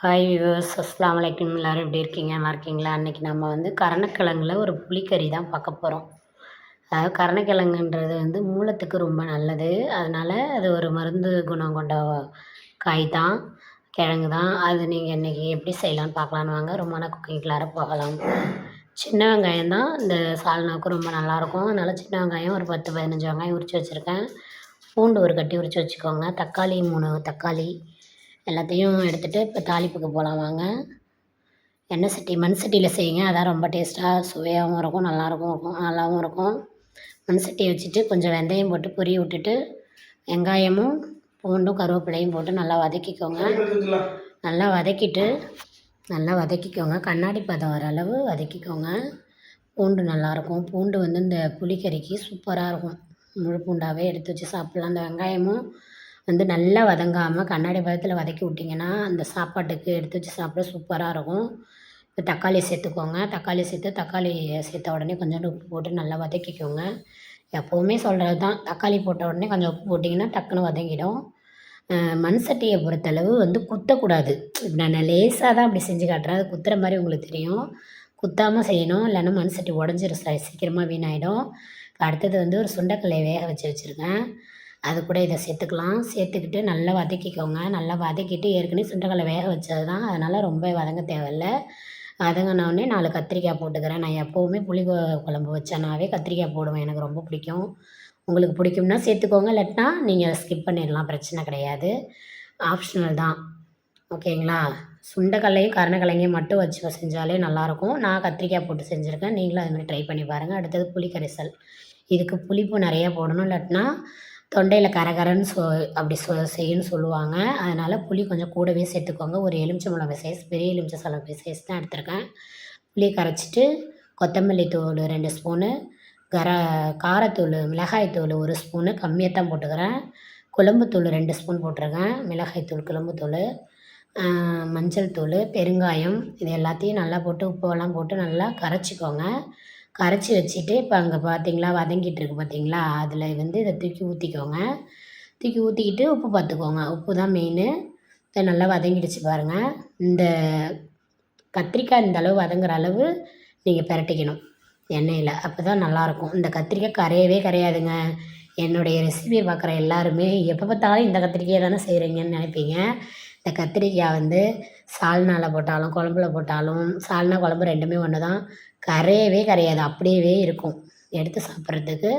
Hi viewers அஸ்லாம் வலைக்கம் எல்லோரும் எப்படி இருக்கீங்க? நல்லா இருக்கீங்களா? அன்றைக்கி நம்ம வந்து கரணக்கிழங்குல ஒரு புளிக்கறி தான் பார்க்க போகிறோம் அதாவது கரணக்கிழங்குன்றது வந்து மூலத்துக்கு ரொம்ப நல்லது. அதனால் அது ஒரு மருந்து குணம் கொண்ட காய் தான் கிழங்கு தான். அது நீங்கள் இன்றைக்கி எப்படி செய்யலான்னு பார்க்கலான்னு வாங்க. ரொம்ப குக்கிங் கிளார போகலாம். சின்ன வெங்காயம் தான். இந்த சால்னாவுக்கு ரொம்ப நல்லாயிருக்கும் அதனால் சின்ன வெங்காயம் ஒரு பத்து பதினஞ்சு வெங்காயம் உரித்து வச்சுருக்கேன். பூண்டு ஒரு கட்டி உரித்து வச்சுக்கோங்க. தக்காளி மூணு தக்காளி எல்லாத்தையும் எடுத்துகிட்டு இப்போ தாளிப்புக்கு போகலாம் வாங்க. எண்ணெய் சட்டி மண் சட்டியில் செய்யுங்க. அதான் ரொம்ப டேஸ்ட்டாக சுவையாகவும் இருக்கும் நல்லாயிருக்கும் இருக்கும் நல்லாவும் இருக்கும். மண் சட்டியை வச்சுட்டு கொஞ்சம் வெந்தயம் போட்டு பொரிய விட்டுட்டு வெங்காயமும் பூண்டும் கருவேப்பிலையும் போட்டு நல்லா வதக்கிக்கோங்க. நல்லா வதக்கிட்டு நல்லா வதக்கிக்கோங்க. கண்ணாடி பதம் வர அளவு வதக்கிக்கோங்க. பூண்டு நல்லாயிருக்கும் பூண்டு வந்து இந்த புளிக்கறிக்கு சூப்பராக இருக்கும். முழு பூண்டாகவே எடுத்து வச்சு சாப்பிட்லாம். அந்த வெங்காயமும் வந்து நல்லா வதங்காமல் கண்ணாடி பதத்தில் வதக்கி விட்டிங்கன்னா அந்த சாப்பாட்டுக்கு எடுத்து வச்சு சாப்பிட சூப்பராக இருக்கும். இப்போ தக்காளி சேர்த்துக்கோங்க. தக்காளி சேர்த்து தக்காளி சேர்த்த உடனே கொஞ்சோண்டு உப்பு போட்டு நல்லா வதக்கிக்கோங்க. எப்போவுமே சொல்கிறது தான் தக்காளி போட்ட உடனே கொஞ்சம் உப்பு போட்டிங்கன்னா டக்குன்னு வதங்கிடும். மண் சட்டியை பொறுத்தளவு வந்து குத்தக்கூடாது. நான் லேசாக தான் அப்படி செஞ்சு காட்டுறேன். அது குத்துற மாதிரி உங்களுக்கு தெரியும். குத்தாமல் செய்யணும். இல்லைன்னா மண் சட்டி உடஞ்சிரும். சீக்கிரமாக வீணாயிடும். அடுத்தது வந்து ஒரு சுண்டைக்கல்லையை வேக வச்சு வச்சுருக்கேன். அது கூட இதை சேர்த்துக்கலாம். சேர்த்துக்கிட்டு நல்லா வதக்கிக்கோங்க. நல்லா வதக்கிட்டு ஏற்கனவே சுண்டக்கடலை வேக வச்சது தான் அதனால் ரொம்ப வதங்க தேவையில்ல. வதங்கினோடனே நாலு கத்திரிக்காய் போட்டுக்கிறேன். நான் எப்போவுமே புளி குழம்பு வச்சேனாவே கத்திரிக்காய் போடுவேன். எனக்கு ரொம்ப பிடிக்கும். உங்களுக்கு பிடிக்கும்னா சேர்த்துக்கோங்க. இல்லாட்டினா நீங்கள் ஸ்கிப் பண்ணிடலாம். பிரச்சனை கிடையாது. ஆப்ஷனல் தான். ஓகேங்களா சுண்டைக்கல்லையும் கருணக்கிழங்கையும் மட்டும் வச்சு செஞ்சாலே நல்லாயிருக்கும். நான் கத்திரிக்காய் போட்டு செஞ்சுருக்கேன். நீங்களும் அதுமாதிரி ட்ரை பண்ணி பாருங்கள் அடுத்தது புளி கரைசல் இதுக்கு புளிப்பு நிறையா போடணும். இல்லாட்டினா தொண்டையில் கரகரன்னு சொ அப்படி சொ செய்யுன்னு சொல்லுவாங்க. அதனால் புளி கொஞ்சம் கூடவே சேர்த்துக்கோங்க. ஒரு எலுமிச்சை சைஸ் பெரிய எலுமிச்சை சம்பளம் சைஸ் தான் எடுத்திருக்கேன். புளி கரைச்சிட்டு கொத்தமல்லி தூள் ரெண்டு ஸ்பூனு கர காரத்தூள் மிளகாய்த்தூள் ஒரு ஸ்பூனு கம்மியாக தான் போட்டுக்கிறேன். குழம்புத்தூள் ரெண்டு ஸ்பூன் போட்டிருக்கேன். மிளகாய்த்தூள் குழம்புத்தூள் மஞ்சள் தூள் பெருங்காயம் இது எல்லாத்தையும் நல்லா போட்டு உப்புவெல்லாம் போட்டு நல்லா கரைச்சிக்கோங்க. கரைச்சி வச்சுட்டு இப்போ அங்கே பார்த்தீங்களா வதங்கிட்டுருக்கு பார்த்தீங்களா அதில் வந்து இதை தூக்கி ஊற்றிக்கோங்க தூக்கி ஊற்றிக்கிட்டு உப்பு பார்த்துக்கோங்க உப்பு தான் மெயின் இதை நல்லா வதங்கிடுச்சு பாருங்கள் இந்த கத்திரிக்காய் இந்த அளவு வதங்குற அளவு நீங்கள் பிரட்டிக்கணும். எண்ணெயில். அப்போ தான் நல்லாயிருக்கும். இந்த கத்திரிக்காய் கரையவே கரையாதுங்க. என்னுடைய ரெசிபியை பார்க்குற எல்லாருமே எப்போ பார்த்தாலும் இந்த கத்திரிக்காய் தானே செய்கிறீங்கன்னு நினைப்பீங்க. இந்த கத்திரிக்காய் வந்து சால்னாவில் போட்டாலும் குழம்புல போட்டாலும் சால்னா குழம்பு ரெண்டுமே ஒன்று தான் கரையவே கரையாது அப்படியே இருக்கும். எடுத்து சாப்பிட்றதுக்கு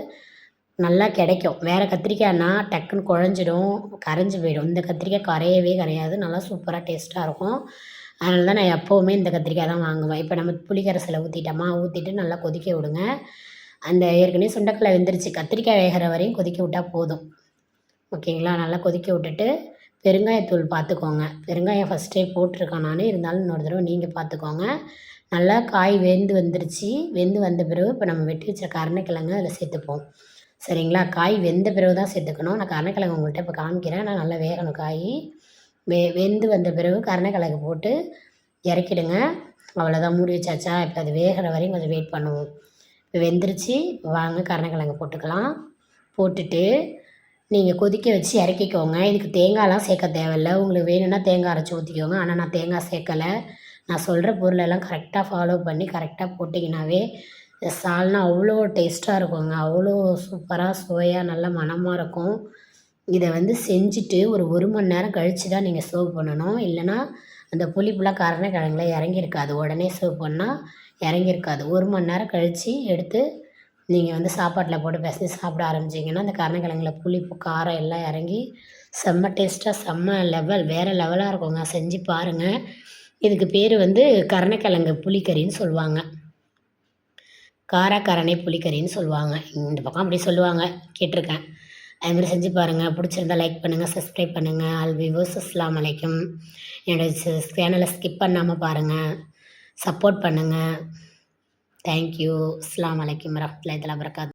நல்லா கிடைக்கும். வேறு கத்திரிக்காய்னா டக்குன்னு குழஞ்சிடும் கரைஞ்சி போயிடும். இந்த கத்திரிக்காய் கரையவே கரையாது நல்லா சூப்பராக டேஸ்ட்டாக இருக்கும். அதனால தான் நான் எப்போவுமே இந்த கத்திரிக்காய் தான் வாங்குவேன். இப்போ நம்ம புளிக்கரசில் ஊற்றிட்டோமா ஊற்றிட்டு நல்லா கொதிக்க விடுங்க. அந்த ஏற்கனவே சுண்டக்கல்ல வெந்துருச்சு. கத்திரிக்காய் வேகிற வரையும் கொதிக்க விட்டால் போதும். ஓகேங்களா? நல்லா கொதிக்க விட்டுட்டு பெருங்காயத்தூள் பார்த்துக்கோங்க பெருங்காயம் ஃபஸ்ட்டே போட்டிருக்கேன் நான். இருந்தாலும் இன்னொரு தடவை நீங்கள் பார்த்துக்கோங்க நல்லா காய் வெந்து வந்துருச்சு. வெந்து வந்த பிறகு இப்போ நம்ம வெட்டி வச்ச கருணக்கிழங்கு அதில் சேர்த்துப்போம். சரிங்களா? காய் வெந்த பிறகு தான் சேர்த்துக்கணும். நான் கருணக்கிழங்கு உங்கள்கிட்ட இப்போ காமிக்கிறேன். நான் நல்லா வேகணும் காய். வெ வெந்து வந்த பிறகு கருணக்கிழங்கு போட்டு இறக்கிடுங்க. அவ்வளோதான் மூடி வச்சாச்சா? இப்போ அது வேகிற வரையும் கொஞ்சம் வெயிட் பண்ணுவோம். இப்போ வெந்துருச்சு. வாங்க கருணக்கிழங்கு போட்டுக்கலாம். போட்டுட்டு நீங்கள் கொதிக்க வச்சு இறக்கிக்கோங்க. இதுக்கு தேங்காயெலாம் சேர்க்க தேவையில்ல. உங்களுக்கு வேணும்னா தேங்காய் அரைச்சி ஊற்றிக்கோங்க ஆனால் நான் தேங்காய் சேர்க்கலை. நான் சொல்கிற பொருளெல்லாம் கரெக்டாக ஃபாலோ பண்ணி கரெக்டாக போட்டிங்கனாவே சால்னா அவ்வளோ டேஸ்ட்டாக இருக்குங்க. அவ்வளோ சூப்பராக சுவையாக நல்ல மணமாக இருக்கும். இதை வந்து செஞ்சுட்டு ஒரு ஒரு மணி நேரம் கழித்து தான் நீங்கள் சர்வ் பண்ணணும். இல்லைனா அந்த புளிப்புலாம் கருணக்கிழங்குல இறங்கியிருக்காது. உடனே சர்வ் பண்ணால் இறங்கியிருக்காது. ஒரு மணி நேரம் கழித்து எடுத்து நீங்கள் வந்து சாப்பாட்டில் போட்டு பிசைஞ்சு சாப்பிட ஆரம்பிச்சிங்கன்னா அந்த கருணக்கிழங்குல புளிப்பு காரம் எல்லாம் இறங்கி செம்ம டேஸ்ட்டாக செம்ம லெவல் வேறு லெவலாக இருக்குங்க. செஞ்சு பாருங்கள் இதுக்கு பேர் வந்து கருணக்கிழங்கு புளிக்கறின்னு சொல்லுவாங்க. காரக்கரணை புளிக்கறின்னு சொல்லுவாங்க. இந்த பக்கம் அப்படி சொல்லுவாங்க. கேட்டிருக்கேன். அதுமாதிரி செஞ்சு பாருங்கள் பிடிச்சிருந்தா லைக் பண்ணுங்கள் சப்ஸ்கிரைப் பண்ணுங்கள் ஆல் விவோஸ் அஸ்லாம் வலைக்கும் என்னோடய சேனலை ஸ்கிப் பண்ணாமல் பாருங்கள் சப்போர்ட் பண்ணுங்கள் தேங்க்யூ அஸ்லாம் வலைக்கம் வரமத்துல இதெல்லாம் வரகாத்